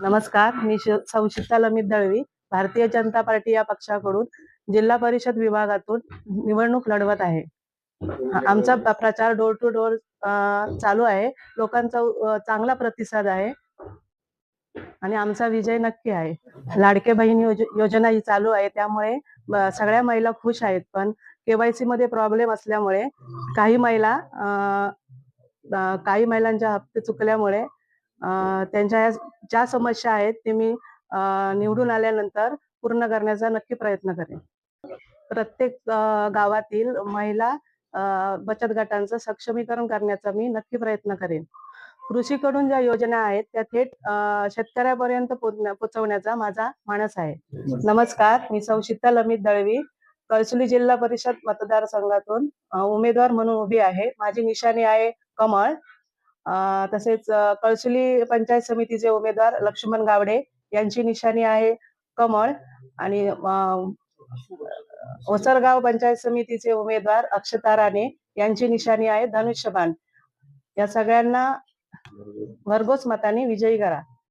नमस्कार मी श- लमित दळवी भारतीय जनता पार्टी या पक्षाकडून जिल्हा परिषद विभागातून निवडणूक लढवत आहे. आमचा प्रचार डोर टू डोर चालू आहे. लोकांचा चांगला प्रतिसाद आहे. आणि आमचा विजय नक्की आहे. लाडके बहीण योज- योजना ही चालू आहे. त्यामुळे सगळ्या महिला खुश आहेत. पण केवायसी मध्ये प्रॉब्लेम असल्यामुळे काही महिला काही महिलांच्या हप्ते चुकल्यामुळे त्यांच्या या ज्या समस्या आहेत ते मी निवडून आल्यानंतर पूर्ण करण्याचा नक्की प्रयत्न करेन. प्रत्येक गावातील महिला बचत गटांचं सक्षमीकरण करण्याचा मी नक्की प्रयत्न करेन. कृषीकडून ज्या योजना आहेत त्या थेट शेतकऱ्यापर्यंत पोचवण्याचा पोहोचवण्याचा माझा मानस आहे. नमस्कार मी सौ शीतल अमित दळवी कळसुली जिल्हा परिषद मतदारसंघातून उमेदवार म्हणून उभी आहे. माझी निशाणी आहे कमळ. तसेच कळसुली पंचायत समितीचे उमेदवार लक्ष्मण गावडे यांची निशाणी आहे कमळ आणि ओसरगाव पंचायत समितीचे उमेदवार अक्षता राणे यांची निशाणी आहे धनुष्यबाण. या सगळ्यांना भरघोस मताने विजयी करा.